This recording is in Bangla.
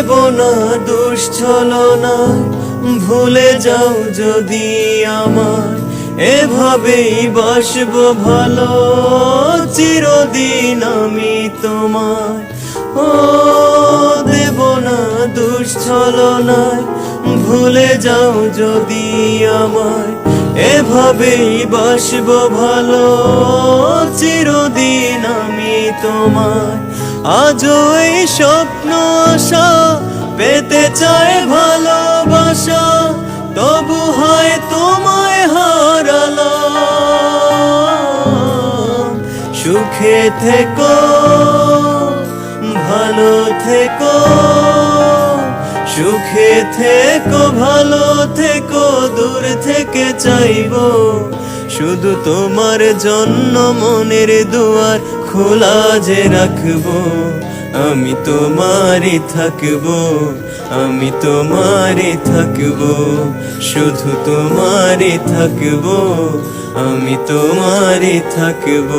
দেব না দুশ্চলনায় ভুলে যাও যদি আমার। এভাবেই বাসবো ভালো, চিরদিন আমি তোমায় ও দেব না দুশ্চলনায় ভুলে যাও যদি আমায় এভাবেই বাসবো ভালো, চিরদিন আমি তোমায় আজও এই স্বপ্ন আশা, পেতে চায় ভালোবাসা, তবু হয় তোমায় হারালাম। সুখে থেকো, ভালো থেকো, সুখে থেকো, ভালো থেকো, দূর থেকে চাইব। শুধু তোমার জন্য মনের দুয়ার খোলা যে রাখব, আমি তোমারে থাকব, আমি তোমারে থাকব, শুধু তোমারে থাকব, আমি তোমারে থাকব।